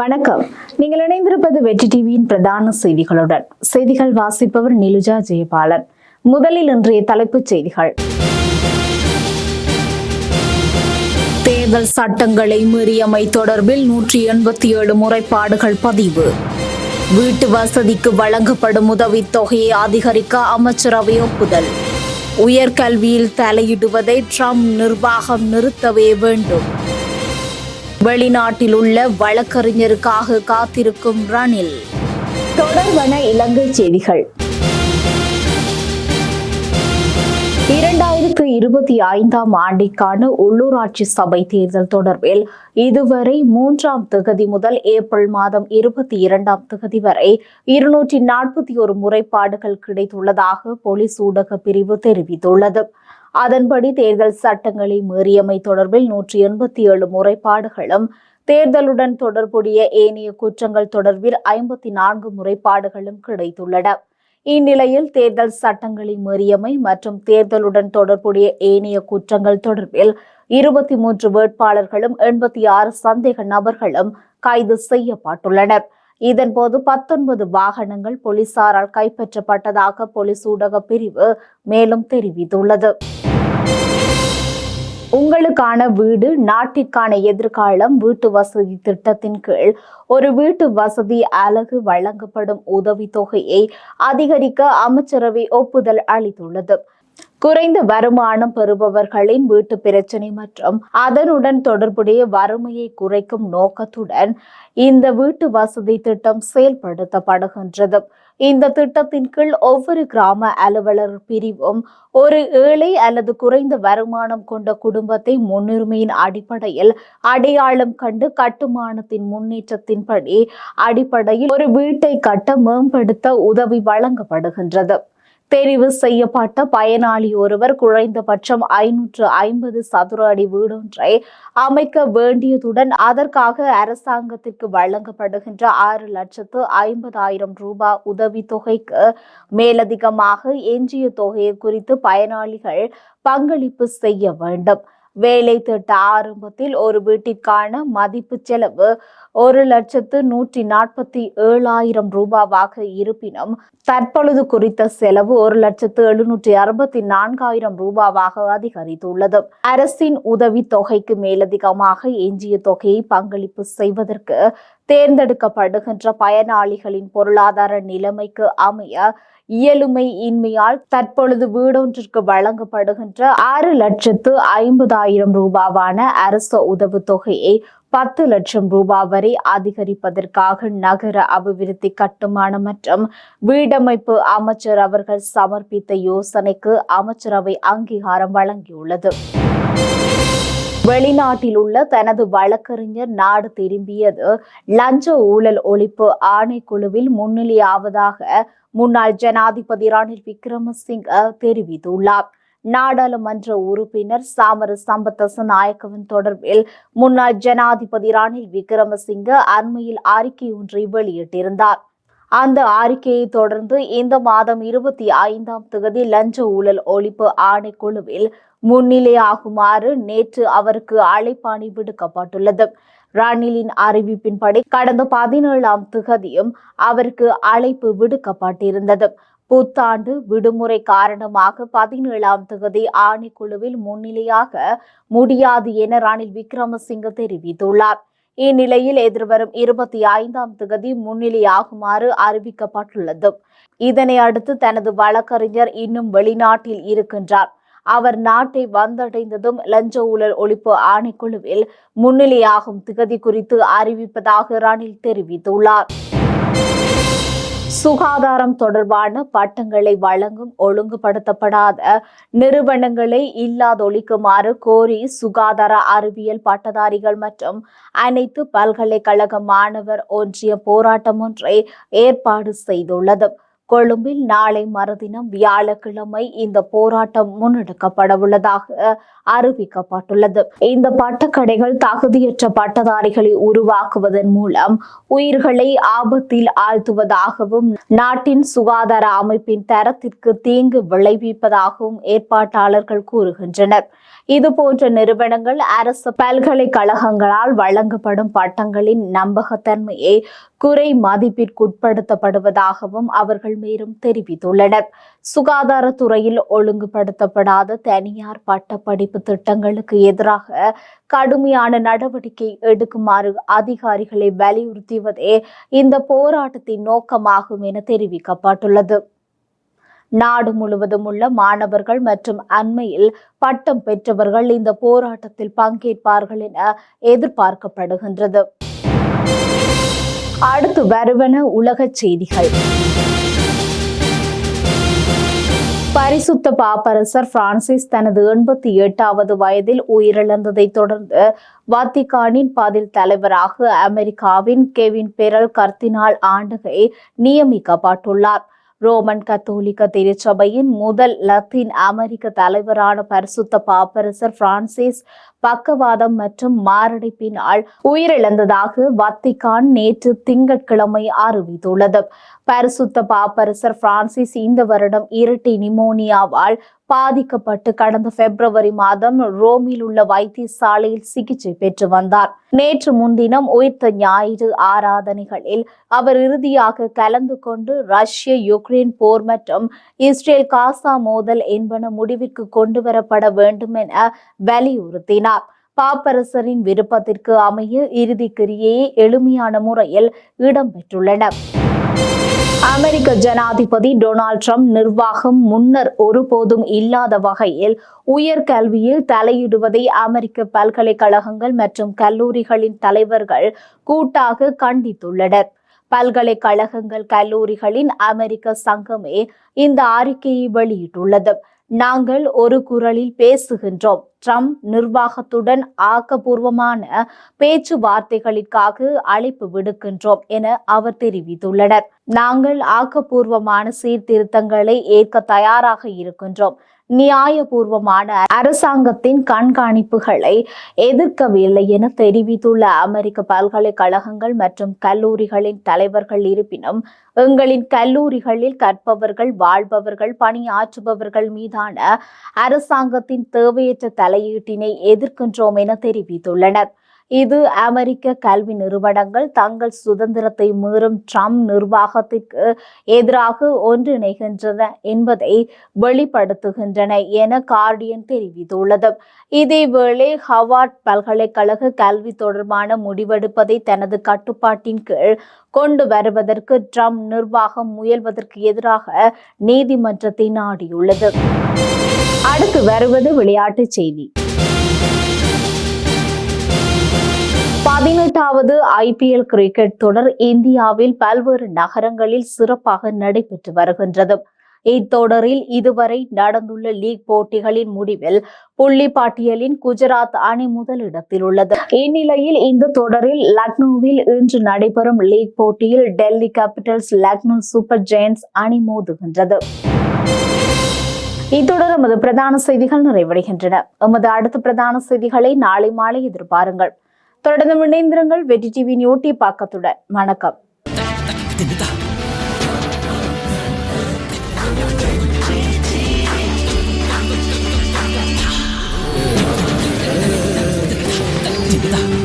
வணக்கம். நீங்கள் இணைந்திருப்பது வெற்றி டிவியின் பிரதான செய்திகளுடன். செய்திகள் வாசிப்பவர் நிலுஜா ஜெயபாலன். முதலில் இன்றைய தலைப்புச் செய்திகள். தேர்தல் சட்டங்களை மீறியமை தொடர்பில் நூற்றி எண்பத்தி ஏழு முறைப்பாடுகள் பதிவு. வீட்டு வசதிக்கு வழங்கப்படும் உதவித் தொகையை அதிகரிக்க அமைச்சரவை ஒப்புதல். உயர்கல்வியில் தலையிடுவதை ட்ரம்ப் நிர்வாகம் நிறுத்தவே வேண்டும். வெளிநாட்டில் உள்ள வழக்கறிஞருக்காக காத்திருக்கும் ரணில். தொடர்வன இலங்கை செய்திகள். இரண்டாயிரத்து இருபத்தி ஐந்தாம் ஆண்டிற்கான உள்ளூராட்சி சபை தேர்தல் தொடர்பில் இதுவரை மூன்றாம் திகதி முதல் ஏப்ரல் மாதம் இருபத்தி இரண்டாம் திகதி வரை இருநூற்றி நாற்பத்தி ஒரு முறைப்பாடுகள் கிடைத்துள்ளதாக போலீஸ் ஊடக பிரிவு தெரிவித்துள்ளது. அதன்படி தேர்தல் சட்டங்களை மீறியமை தொடர்பில் நூற்றி எண்பத்தி ஏழு முறைப்பாடுகளும் தேர்தலுடன் தொடர்புடைய ஏனைய குற்றங்கள் தொடர்பில் ஐம்பத்தி நான்கு முறைப்பாடுகளும் கிடைத்துள்ளன. இந்நிலையில் தேர்தல் சட்டங்களை மீறியமை மற்றும் தேர்தலுடன் தொடர்புடைய ஏனைய குற்றங்கள் தொடர்பில் இருபத்தி மூன்று வேட்பாளர்களும் எண்பத்தி ஆறு சந்தேக நபர்களும் கைது செய்யப்பட்டுள்ளனர். இதன்போது பத்தொன்பது வாகனங்கள் போலீசாரால் கைப்பற்றப்பட்டதாக போலீஸ் ஊடக பிரிவு மேலும் தெரிவித்துள்ளது. உங்களுக்கான வீடு நாட்டிற்கான எதிர்காலம் வீட்டு வசதி திட்டத்தின் கீழ். ஒரு வீட்டு வசதி அலகு வழங்கப்படும் உதவித்தொகையை அதிகரிக்க அமைச்சரவை ஒப்புதல் அளித்துள்ளது. குறைந்த வருமானம் பெறுபவர்களின் வீட்டு பிரச்சனை மற்றும் அதனுடன் தொடர்புடைய வறுமையை குறைக்கும் நோக்கத்துடன் இந்த வீட்டு வசதி திட்டம் செயல்படுத்தப்படுகின்றது. இந்த திட்டத்தின் கீழ் ஒவ்வொரு கிராம அலுவலர் பிரிவும் ஒரு ஏழை அல்லது குறைந்த வருமானம் கொண்ட குடும்பத்தை முன்னுரிமையின் அடிப்படையில் அடையாளம் கண்டு கட்டுமானத்தின் முன்னேற்றத்தின்படி அடிப்படையில் ஒரு வீட்டை கட்ட மேம்படுத்த உதவி வழங்கப்படுகின்றது. தெரிவு செய்யப்பட்ட பயனாளி ஒருவர் குறைந்தபட்சம் ஐநூற்று ஐம்பது சதுர அடி வீடொன்றை அமைக்க வேண்டியதுடன் அதற்காக அரசாங்கத்திற்கு வழங்கப்படுகின்ற ஆறு லட்சத்து ஐம்பதாயிரம் ரூபாய் உதவித்தொகைக்கு மேலதிகமாக எஞ்சிய தொகையை குறித்து பயனாளிகள் பங்களிப்பு செய்ய வேண்டும். வேலை திட்ட ஆரம்பத்தில் ஒரு வீட்டிற்கான மதிப்பு செலவு ஒரு லட்சத்து நூற்றி நாற்பத்தி ஏழாயிரம் ரூபாவாக இருப்பினும் தற்பொழுது குறித்த செலவு ஒரு லட்சத்து எழுநூற்றி அறுபத்தி நான்காயிரம் ரூபாவாக அதிகரித்துள்ளது. அரசின் உதவி தொகைக்கு மேலதிகமாக எஞ்சிய தொகையை பங்களிப்பு செய்வதற்கு தேர்ந்தெடுக்கப்படுகின்ற பயனாளிகளின் பொருளாதார நிலைமைக்கு அமைய இயலுமை இன்மையால் தற்பொழுது வீடொன்றிற்கு வழங்கப்படுகின்ற ஆறு லட்சத்து ஐம்பதாயிரம் ரூபாவான அரச உதவு தொகையை பத்து லட்சம் ரூபாய் வரை அதிகரிப்பதற்காக நகர அபிவிருத்தி கட்டுமானம் மற்றும் வீடமைப்பு அமைச்சர் அவர்கள் சமர்ப்பித்த யோசனைக்கு அமைச்சரவை அங்கீகாரம் வழங்கியுள்ளது. வெளிநாட்டில் உள்ள தனது வழக்கறிஞர் நாடு திரும்பியது. லஞ்ச ஊழல் ஒழிப்பு ஆணைக்குழுவில் முன்னிலையாவதாக முன்னாள் ஜனாதிபதி ரணில் விக்ரமசிங்க தெரிவித்துள்ளார். நாடாளுமன்ற உறுப்பினர் சாமர சம்பத்தச நாயக்கவின் தொடர்பில் முன்னாள் ஜனாதிபதி ரணில் விக்ரமசிங்க அண்மையில் அறிக்கை ஒன்றை வெளியிட்டிருந்தார். அந்த அறிக்கையை தொடர்ந்து இந்த மாதம் இருபத்தி ஐந்தாம் தேதி லஞ்ச ஊழல் ஒழிப்பு ஆணைக்குழுவில் முன்னிலையாகுமாறு நேற்று அவருக்கு அழைப்பாணி விடுக்கப்பட்டுள்ளது. ரணிலின் அறிவிப்பின்படி கடந்த பதினேழாம் திகதியும் அவருக்கு அழைப்பு விடுக்கப்பட்டிருந்தது. புத்தாண்டு விடுமுறை காரணமாக பதினேழாம் தொகுதி ஆணைக்குழுவில் முன்னிலையாக முடியாது என ரணில் விக்ரமசிங்க தெரிவித்துள்ளார். இந்நிலையில் எதிர்வரும் இருபத்தி ஐந்தாம் தேதி முன்னிலையாகுமாறு அறிவிக்கப்பட்டுள்ளது. இதனை அடுத்து தனது வழக்கறிஞர் இன்னும் வெளிநாட்டில் இருக்கின்றார். அவர் நாட்டை வந்தடைந்ததும் லஞ்ச ஊழல் ஒழிப்பு ஆணைக்குழுவில் முன்னிலையாகும் திகதி குறித்து அறிவிப்பதாக ரணில் தெரிவித்துள்ளார். சுகாதாரம் தொடர்பான பட்டங்களை வழங்கும் ஒழுங்குபடுத்தப்படாத நிறுவனங்களை இல்லாதொழிக்குமாறு கோரி சுகாதார அறிவியல் பட்டதாரிகள் மற்றும் அனைத்து பல்கலைக்கழக மாணவர் ஒன்றிய போராட்டம் ஒன்றை ஏற்பாடு செய்துள்ளது. கொழும்பில் நாளை மறுதினம் வியாழக்கிழமை இந்த போராட்டம் முன்னெடுக்கப்பட உள்ளதாக அறிவிக்கப்பட்டுள்ளது. இந்த பட்டக்கடைகள் தகுதியற்ற பட்டதாரிகளை உருவாக்குவதன் மூலம் உயிர்களை ஆபத்தில் ஆழ்த்துவதாகவும் நாட்டின் சுகாதார அமைப்பின் தரத்திற்கு தீங்கு விளைவிப்பதாகவும் ஏற்பாட்டாளர்கள் கூறுகின்றனர். இதுபோன்ற நிறுவனங்கள் அரசு பல்கலைக்கழகங்களால் வழங்கப்படும் பட்டங்களின் நம்பகத்தன்மையை குறை மதிப்பிற்குட்படுத்தப்படுவதாகவும் அவர்கள் மேலும் தெரிவித்துள்ளனர். சுகாதாரத்துறையில் ஒழுங்குபடுத்தப்படாத தனியார் பட்டப்படிப்பு திட்டங்களுக்கு எதிராக கடுமையான நடவடிக்கை எடுக்குமாறு அதிகாரிகளை வலியுறுத்துவதே இந்த போராட்டத்தின் நோக்கமாகும் என தெரிவிக்கப்பட்டுள்ளது. நாடு முழுவதும் உள்ள மாணவர்கள் மற்றும் அண்மையில் பட்டம் பெற்றவர்கள் இந்த போராட்டத்தில் பங்கேற்பார்கள் என எதிர்பார்க்கப்படுகின்றது. அடுத்து வருவன உலகச் செய்திகள். பரிசுத்த பாப்பரசர் பிரான்சிஸ் தனது எண்பத்தி எட்டாவது வயதில் உயிரிழந்ததை தொடர்ந்து வத்திகானின் பதில் தலைவராக அமெரிக்காவின் கெவின் பெரல் கர்த்தினால் ஆண்டுகை நியமிக்கப்பட்டுள்ளார். ரோமன் கத்தோலிக்க திருச்சபையின் முதல் லத்தீன் அமெரிக்க தலைவரான பரிசுத்த பாப்பரசர் பிரான்சிஸ் பக்கவாதம் மற்றும் மாரடைப்பினால் உயிரிழந்ததாக வத்திகான் நேற்று திங்கட்கிழமை அறிவித்துள்ளது. பரிசுத்த பாப்பரசர் பிரான்சிஸ் இந்த வருடம் இரட்டை நிமோனியாவால் பாதிக்கப்பட்டு கடந்த பிப்ரவரி மாதம் ரோமில் உள்ள வைத்தியசாலையில் சிகிச்சை பெற்று வந்தார். நேற்று முன்தினம் உயிர்த்த ஞாயிறு ஆராதனைகளில் அவர் இறுதியாக கலந்து கொண்டு ரஷ்ய யுக்ரைன் போர் மற்றும் இஸ்ரேல் காசா மோதல் என்பன முடிவிற்கு கொண்டு வரப்பட வேண்டும் என வலியுறுத்தினார். பாப்பரசரின் விருப்பத்திற்கு அமைய இறுதி கிரியையை எளிமையான முறையில் இடம்பெற்றுள்ளன அமெரிக்க ஜனாதிபதி டொனால்ட் ட்ரம்ப் நிர்வாகம் முன்னர் ஒருபோதும் இல்லாத வகையில் உயர்கல்வியில் தலையிடுவதை அமெரிக்க பல்கலைக்கழகங்கள் மற்றும் கல்லூரிகளின் தலைவர்கள் கூட்டாக கண்டித்துள்ளனர். பல்கலைக்கழகங்கள் கல்லூரிகளின் அமெரிக்க சங்கமே இந்த அறிக்கையை வெளியிட்டுள்ளது. நாங்கள் ஒரு குரலில் பேசுகின்றோம். ட்ரம்ப் நிர்வாகத்துடன் ஆக்கப்பூர்வமான பேச்சுவார்த்தைகளுக்காக அழைப்பு விடுக்கின்றோம் என அவர் தெரிவித்துள்ளனர். நாங்கள் ஆக்கப்பூர்வமான சீர்திருத்தங்களை ஏற்க தயாராக இருக்கின்றோம். நியாயபூர்வமான அரசாங்கத்தின் கண்காணிப்புகளை எதிர்க்கவில்லை என தெரிவித்துள்ள அமெரிக்க பல்கலைக்கழகங்கள் மற்றும் கல்லூரிகளின் தலைவர்கள் இருப்பினும் எங்களின் கல்லூரிகளில் கற்பவர்கள் வாழ்பவர்கள் பணியாற்றுபவர்கள் மீதான அரசாங்கத்தின் தேவையற்ற தலையீட்டினை எதிர்க்கின்றோம் என தெரிவித்துள்ளனர். இது அமெரிக்க கல்வி நிறுவனங்கள் தங்கள் சுதந்திரத்தை மீறும் ட்ரம்ப் நிர்வாகத்திற்கு எதிராக ஒன்றிணைகின்றன என்பதை வெளிப்படுத்துகின்றன என கார்டியன் தெரிவித்துள்ளது. இதேவேளை ஹவார்ட் பல்கலைக்கழக கல்வி தொடர்பான முடிவெடுப்பதை தனது கட்டுப்பாட்டின் கீழ் கொண்டு வருவதற்கு ட்ரம்ப் நிர்வாகம் முயல்வதற்கு எதிராக நீதிமன்றத்தை நாடியுள்ளது. அடுத்து வருவது விளையாட்டுச் செய்தி. பதினெட்டாவது ஐபிஎல் கிரிக்கெட் தொடர் இந்தியாவில் பல்வேறு நகரங்களில் சிறப்பாக நடைபெற்று வருகின்றது. இத்தொடரில் இதுவரை நடந்துள்ள லீக் போட்டிகளின் முடிவில் புள்ளி பட்டியலின் குஜராத் அணி முதலிடத்தில் உள்ளது. இந்நிலையில் இந்த தொடரில் லக்னோவில் இன்று நடைபெறும் லீக் போட்டியில் Delhi capitals Lucknow super giants அணி மோதுகின்றது. இத்துடன் எமது பிரதான செய்திகள் நிறைவடைகின்றன. எமது அடுத்த பிரதான செய்திகளை நாளை மாலை எதிர்பாருங்கள். தொடர்ந்து இணைந்திருங்கள் வெற்றி டிவி நியூட்டி பாக்கத்துடன். வணக்கம். Yeah.